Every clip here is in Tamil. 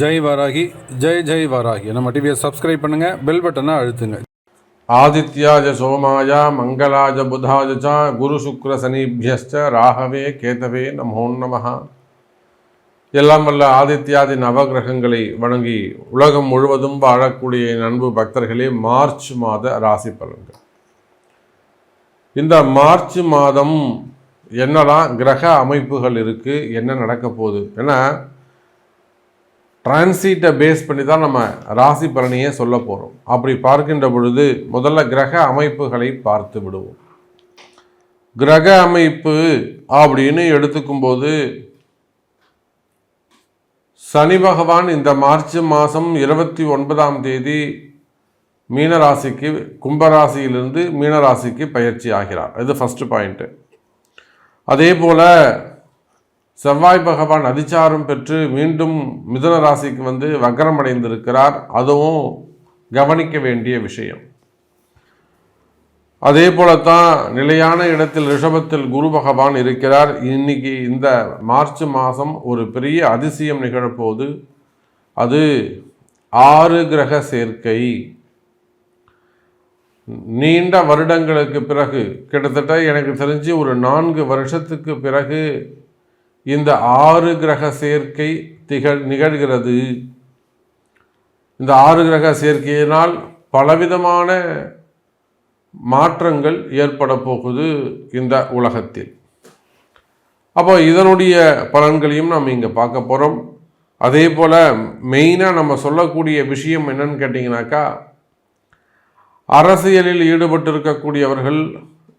ஜெய் வாராகி ஜெய் ஜெய் வாராகி. நம்ம டிவியை சப்ஸ்கிரைப் பண்ணுங்க பெல் பட்டனை அழுத்துங்க. ஆதித்யாஜ சோமாய மங்களாஜ புதாஜ ச குரு சுக்ர சனிபியஸ்ச ராகவே கேதவே நமோ நமஹ. எல்லாம் வல்ல ஆதித்யாதி நவகிரகங்களை வணங்கி உலகம் முழுவதும் வாழக்கூடிய நண்பு பக்தர்களே மார்ச் மாத ராசி பலன்கள். இந்த மார்ச் மாதம் என்னெல்லாம் கிரக அமைப்புகள் இருக்குது என்ன நடக்க போகுது? ஏன்னா டிரான்சிட்டை பேஸ் பண்ணி தான் நம்ம ராசி பலனையே சொல்ல போகிறோம் அப்படி பார்க்கின்ற பொழுது முதல்ல கிரக அமைப்புகளை பார்த்து விடுவோம். கிரக அமைப்பு அப்படின்னு எடுத்துக்கும்போது சனி பகவான் இந்த மார்ச் மாதம் இருபத்தி ஒன்பதாம் தேதி மீனராசிக்கு கும்பராசியிலிருந்து மீனராசிக்கு பயிற்சி ஆகிறார். இது ஃபஸ்ட்டு பாயிண்ட்டு அதே போல் செவ்வாய் பகவான் அதிச்சாரம் பெற்று மீண்டும் மிதுன ராசிக்கு வந்து வக்கரம் அடைந்திருக்கிறார் அதுவும் கவனிக்க வேண்டிய விஷயம். அதே போலத்தான் நிலையான இடத்தில் ரிஷபத்தில் குரு பகவான் இருக்கிறார். இன்னைக்கு இந்த மார்ச் மாதம் ஒரு பெரிய அதிசயம் நிகழப்போகுது. அது ஆறு கிரக சேர்க்கை. நீண்ட வருடங்களுக்கு பிறகு கிட்டத்தட்ட எனக்கு தெரிஞ்சு ஒரு நான்கு வருஷத்துக்கு பிறகு இந்த ஆறு கிரக சேர்க்கை திகழ் நிகழ்கிறது. இந்த ஆறு கிரக சேர்க்கையினால் பலவிதமான மாற்றங்கள் ஏற்பட போகுது இந்த உலகத்தில். அப்போ இதனுடைய பலன்களையும் நம்ம இங்கே பார்க்க போகிறோம் அதே போல் மெயினாக நம்ம சொல்லக்கூடிய விஷயம் என்னன்னு கேட்டிங்கனாக்கா அரசியலில் ஈடுபட்டிருக்கக்கூடியவர்கள்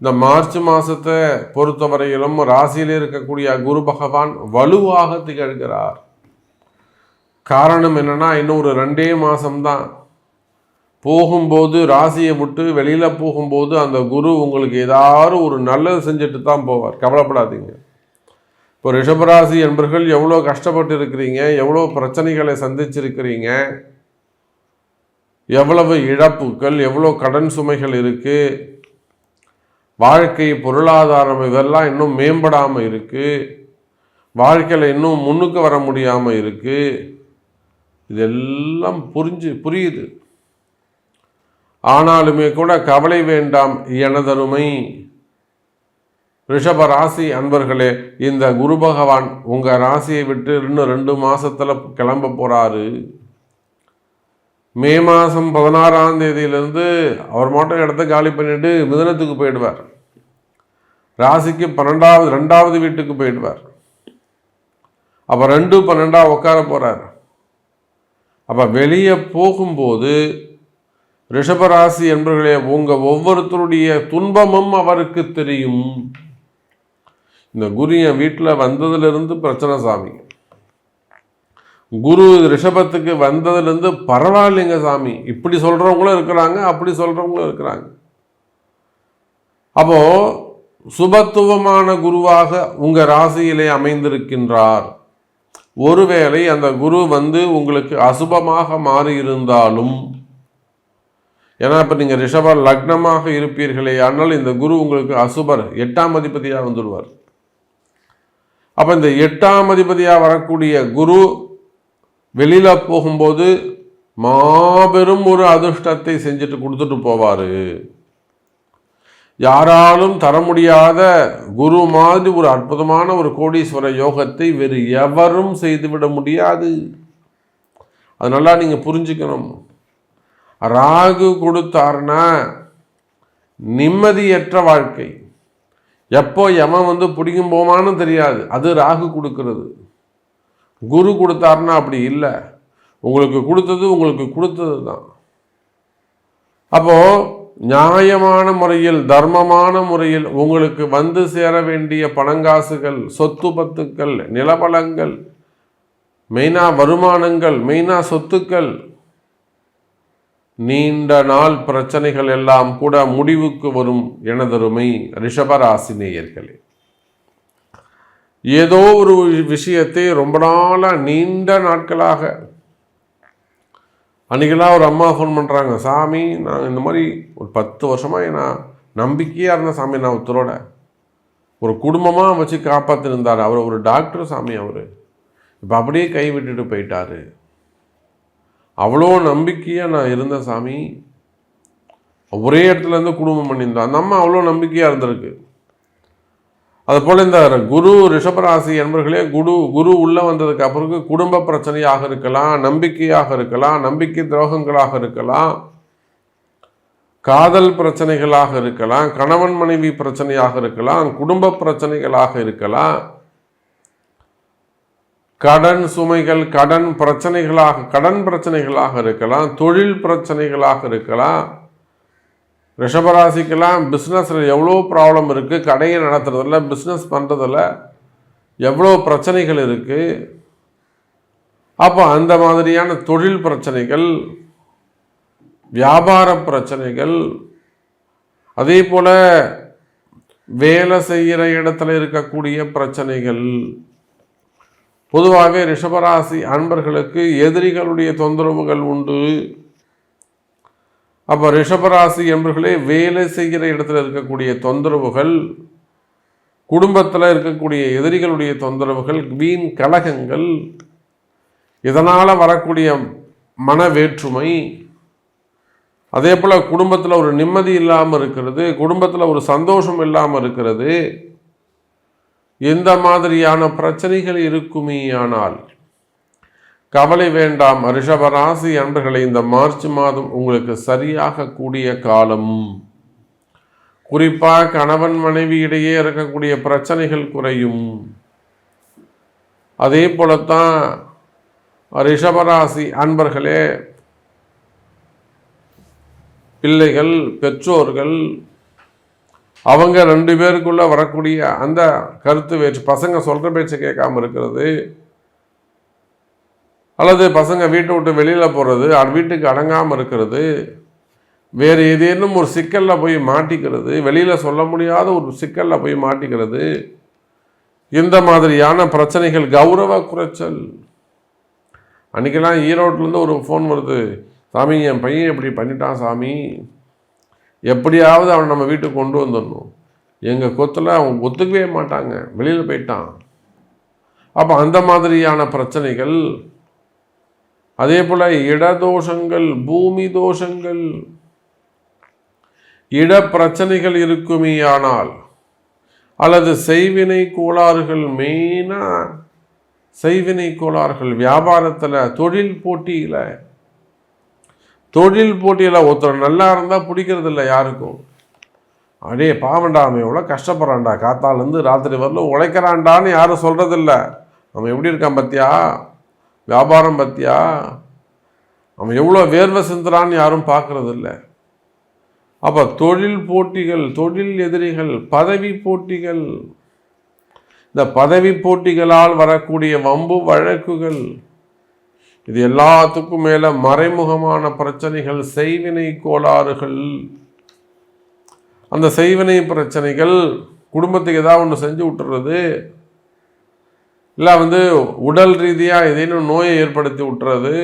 இந்த மார்ச் மாதத்தை பொறுத்தவரையிலும் ராசியில் இருக்கக்கூடிய குரு பகவான் வலுவாக திகழ்கிறார். காரணம் என்னென்னா இன்னும் ஒரு ரெண்டே மாதம்தான் போகும்போது ராசியை விட்டு வெளியில் போகும்போது அந்த குரு உங்களுக்கு ஏதாவது ஒரு நல்லது செஞ்சுட்டு தான் போவார். கவலைப்படாதீங்க. இப்போ ரிஷபராசி என்பர்கள் எவ்வளோ கஷ்டப்பட்டு இருக்கிறீங்க எவ்வளோ பிரச்சனைகளை சந்திச்சிருக்கிறீங்க எவ்வளவு இழப்புகள் எவ்வளோ கடன் சுமைகள் இருக்குது வாழ்க்கை பொருளாதாரம் இதெல்லாம் இன்னும் மேம்படாமல் இருக்குது வாழ்க்கையில் இன்னும் முன்னுக்கு வர முடியாமல் இருக்குது இதெல்லாம் புரிஞ்சு புரியுது. ஆனாலுமே கூட கவலை வேண்டாம் எனதருமை. ரிஷப ராசி அன்பர்களே இந்த குரு பகவான் உங்கள் ராசியை விட்டு இன்னும் ரெண்டு மாதத்தில் கிளம்ப போகிறாரு மே மாதம் பதினாறாம் தேதியிலேருந்து அவர் மட்டும் இடத்த காலி பண்ணிட்டு மிதனத்துக்கு போயிடுவார். ராசிக்கு பன்னெண்டாவது ரெண்டாவது வீட்டுக்கு போயிடுவார். அப்போ ரெண்டு பன்னெண்டாக உட்கார போகிறார் அப்போ வெளியே போகும்போது ரிஷபராசி என்பர்களே உங்கள் ஒவ்வொருத்தருடைய துன்பமும் அவருக்கு தெரியும். இந்த குரு என் வீட்டில் வந்ததுலேருந்து பிரச்சனை சாமி. குரு ரிஷபத்துக்கு வந்ததுலேருந்து பரவாயில்லைங்க சாமி. இப்படி சொல்கிறவங்களும் இருக்கிறாங்க அப்படி சொல்கிறவங்களும் இருக்கிறாங்க. அப்போது சுபத்துவமான குருவாக உங்கள் ராசியிலே அமைந்திருக்கின்றார். ஒருவேளை அந்த குரு வந்து உங்களுக்கு அசுபமாக மாறி இருந்தாலும் ஏன்னா இப்போ நீங்கள் ரிஷப லக்னமாக இருப்பீர்களே ஆனால் இந்த குரு உங்களுக்கு அசுபர் எட்டாம் அதிபதியாக வந்துடுவார். அப்போ இந்த எட்டாம் அதிபதியாக வரக்கூடிய குரு வெளியில் போகும்போது மாபெரும் ஒரு அதிர்ஷ்டத்தை செஞ்சுட்டு கொடுத்துட்டு போவார். யாராலும் தர முடியாத குரு மாதிரி ஒரு அற்புதமான ஒரு கோடீஸ்வர யோகத்தை வேறு எவரும் செய்துவிட முடியாது. அது நல்லா நீங்கள் புரிஞ்சுக்கணும். ராகு கொடுத்தாருன்னா நிம்மதியற்ற வாழ்க்கை. எப்போ எமன் வந்து பிடிக்கும் போமான்னு தெரியாது. அது ராகு கொடுக்கறது. குரு கொடுத்தாருன்னா அப்படி இல்லை. உங்களுக்கு கொடுத்தது உங்களுக்கு கொடுத்தது தான். அப்போ நியாயமான முறையில் தர்மமான முறையில் உங்களுக்கு வந்து சேர வேண்டிய பணங்காசுகள் சொத்து பத்துக்கள் நிலபலங்கள் மெயினா வருமானங்கள் மெயினா சொத்துக்கள் நீண்ட நாள் பிரச்சனைகள் எல்லாம் கூட முடிவுக்கு வரும் எனதருமை ரிஷபராசி நேயர்களே. ஏதோ ஒரு விஷயத்தை ரொம்ப நாளாக நீண்ட நாட்களாக அன்றைக்கெல்லாம் ஒரு அம்மா ஃபோன் பண்ணுறாங்க சாமி நான் இந்த மாதிரி ஒரு பத்து வருஷமாக நான் நம்பிக்கையாக இருந்தேன் சாமி நான் ஒருத்தரோட ஒரு குடும்பமாக வச்சு காப்பாற்றிருந்தார் அவர் ஒரு டாக்டர் சாமி அவர். இப்போ அப்படியே கை விட்டுட்டு போயிட்டாரு. அவ்வளோ நம்பிக்கையாக நான் இருந்தேன் சாமி. ஒரே இடத்துல இருந்து குடும்பம் பண்ணியிருந்தோம். அந்த அம்மா அவ்வளோ நம்பிக்கையாக இருந்திருக்கு. அதுபோல் இந்த குரு ரிஷபராசி என்பர்களே குரு குரு உள்ளே வந்ததுக்கு அப்புறம் குடும்ப பிரச்சனையாக இருக்கலாம் நம்பிக்கையாக இருக்கலாம் நம்பிக்கை துரோகங்களாக இருக்கலாம் காதல் பிரச்சனைகளாக இருக்கலாம் கணவன் மனைவி பிரச்சனையாக இருக்கலாம் குடும்ப பிரச்சனைகளாக இருக்கலாம். கடன் சுமைகள் கடன் பிரச்சனைகளாக கடன் பிரச்சனைகளாக இருக்கலாம் தொழில் பிரச்சனைகளாக இருக்கலாம். ரிஷபராசிக்கெல்லாம் பிஸ்னஸில் எவ்வளோ ப்ராப்ளம் இருக்குது கடையை நடத்துகிறதில் பிஸ்னஸ் பண்ணுறதில் எவ்வளோ பிரச்சனைகள் இருக்குது அப்போ அந்த மாதிரியான தொழில் பிரச்சனைகள் வியாபார பிரச்சனைகள் அதே போல் வேலை செய்கிற இடத்துல இருக்கக்கூடிய பிரச்சனைகள். பொதுவாகவே ரிஷபராசி அன்பர்களுக்கு எதிரிகளுடைய தொந்தரவுகள் உண்டு. அப்போ ரிஷபராசி என்பர்களே வேலை செய்கிற இடத்துல இருக்கக்கூடிய தொந்தரவுகள் குடும்பத்தில் இருக்கக்கூடிய எதிரிகளுடைய தொந்தரவுகள் வீண் கலகங்கள் இதனால் வரக்கூடிய மன வேற்றுமை அதே போல் குடும்பத்தில் ஒரு நிம்மதி இல்லாமல் இருக்கிறது குடும்பத்தில் ஒரு சந்தோஷம் இல்லாமல் இருக்கிறது எந்த மாதிரியான பிரச்சனைகள் இருக்குமே ஆனால் கவலை வேண்டாம் ரிஷபராசி அன்பர்களை இந்த மார்ச் மாதம் உங்களுக்கு சரியாக கூடிய காலம். குறிப்பாக கணவன் மனைவி இடையே இருக்கக்கூடிய பிரச்சனைகள் குறையும். அதே போலத்தான் ரிஷபராசி அன்பர்களே பிள்ளைகள் பெற்றோர்கள் அவங்க ரெண்டு பேருக்குள்ளே வரக்கூடிய அந்த கருத்து வேற்று பசங்க சொல்கிற பேச்சை கேட்காம இருக்கிறது. அல்லது பசங்க வீட்டை விட்டு வெளியில் போகிறது வீட்டுக்கு அடங்காமல் இருக்கிறது வேறு ஏதேனும் ஒரு சிக்கலில் போய் மாட்டிக்கிறது வெளியில் சொல்ல முடியாத ஒரு சிக்கலில் போய் மாட்டிக்கிறது இந்த மாதிரியான பிரச்சனைகள் கௌரவ குறைச்சல். அன்றைக்கெல்லாம் ஈரோட்டிலேருந்து ஒரு ஃபோன் வருது சாமி என் பையன் இப்படி பண்ணிட்டான் சாமி எப்படியாவது அவன் நம்ம வீட்டுக்கு கொண்டு வந்துடணும். எங்கள் கொத்தில் அவன் ஒத்துக்கவே மாட்டாங்க வெளியில் போயிட்டான். அப்போ அந்த மாதிரியான பிரச்சனைகள் அதே போல் இடதோஷங்கள் பூமி தோஷங்கள் இட பிரச்சனைகள் இருக்குமே ஆனால் அல்லது செய்வினை கோளாறுகள் மெயினாக செய்வினை கோளாறுகள் வியாபாரத்தில் தொழில் போட்டியில் தொழில் போட்டியில் ஒருத்தர் நல்லா இருந்தால் பிடிக்கிறது இல்லை யாருக்கும். அடே பாவண்டா அவன் எவ்வளோ கஷ்டப்படுறான்டா. காத்தாலேருந்து ராத்திரி வரலும் உழைக்கிறான்டான்னு யாரும் சொல்கிறதில்ல அவன் எப்படி இருக்கான் பத்தியா? வியாபாரம் பற்றியா அவன் எவ்வளோ வேர்வை சிந்துறான்னு யாரும் பார்க்கறதில்ல. அப்போ தொழில் போட்டிகள் தொழில் எதிரிகள் பதவி போட்டிகள் இந்த பதவி போட்டிகளால் வரக்கூடிய வம்பு வழக்குகள் இது எல்லாத்துக்கும் மேலே மறைமுகமான பிரச்சனைகள் செய்வினை கோளாறுகள். அந்த செய்வினை பிரச்சனைகள் குடும்பத்துக்கு ஏதாவது ஒன்று செஞ்சு விட்டுறது இல்லை வந்து உடல் ரீதியாக ஏதேனும் நோயை ஏற்படுத்தி விட்டுறது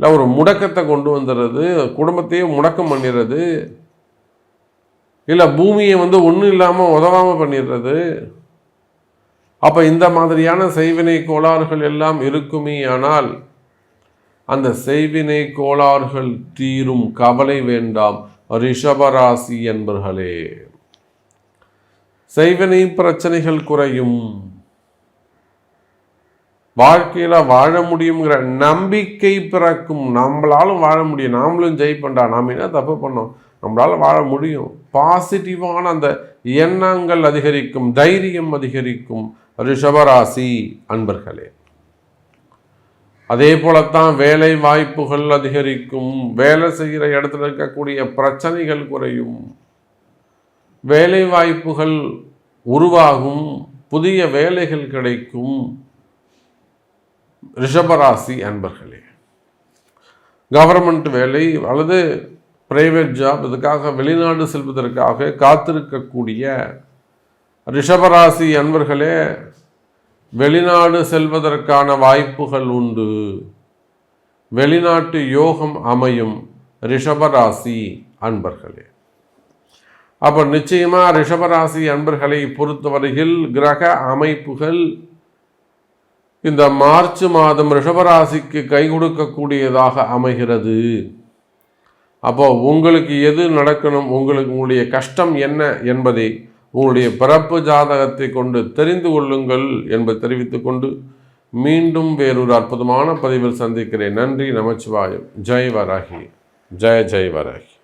இல்லை ஒரு முடக்கத்தை கொண்டு வந்துடுறது குடும்பத்தையே முடக்கம் பண்ணிடுறது இல்லை பூமியை வந்து ஒன்றும் இல்லாமல் உதவாமல் பண்ணிடுறது அப்போ இந்த மாதிரியான செய்வினை கோளாறுகள் எல்லாம் இருக்குமே ஆனால் அந்த செய்வினை கோளாறுகள் தீரும் கவலை வேண்டாம் ரிஷபராசி என்பர்களே. செய்வினை பிரச்சனைகள் குறையும். வாழ்க்கையில் வாழ முடியுங்கிற நம்பிக்கை பிறக்கும். நம்மளாலும் வாழ முடியும். நாமளும் ஜெயிப்பண்டா நாம் என்ன தப்பு பண்ணோம்? நம்மளால் வாழ முடியும். பாசிட்டிவான அந்த எண்ணங்கள் அதிகரிக்கும். தைரியம் அதிகரிக்கும். ரிஷபராசி அன்பர்களே. அதே போலத்தான் வேலை வாய்ப்புகள் அதிகரிக்கும். வேலை செய்கிற இடத்துல இருக்கக்கூடிய பிரச்சனைகள் குறையும். வேலை வாய்ப்புகள் உருவாகும். புதிய வேலைகள் கிடைக்கும். ரிஷபராசி அன்பர்களே கவர்மெண்ட் வேலை அல்லது பிரைவேட் ஜாப் இதுக்காக வெளிநாடு செல்வதற்காக காத்திருக்கக்கூடிய ரிஷபராசி அன்பர்களே வெளிநாடு செல்வதற்கான வாய்ப்புகள் உண்டு. வெளிநாட்டு யோகம் அமையும் ரிஷபராசி அன்பர்களே. அப்போ நிச்சயமாக ரிஷபராசி அன்பர்களை பொறுத்தவரையில் கிரக அமைப்புகள் இந்த மார்ச் மாதம் ரிஷபராசிக்கு கை கொடுக்கக்கூடியதாக அமைகிறது. அப்போ உங்களுக்கு எது நடக்கணும்? உங்களுக்கு உங்களுடைய கஷ்டம் என்ன என்பதை உங்களுடைய பிறப்பு ஜாதகத்தை கொண்டு தெரிந்து கொள்ளுங்கள் என்பதை தெரிவித்துக்கொண்டு மீண்டும் வேறொரு அற்புதமான பதிவில் சந்திக்கிறேன். நன்றி நமச்சிவாயம். ஜெய் வராகி. ஜெய ஜெய் வராகி.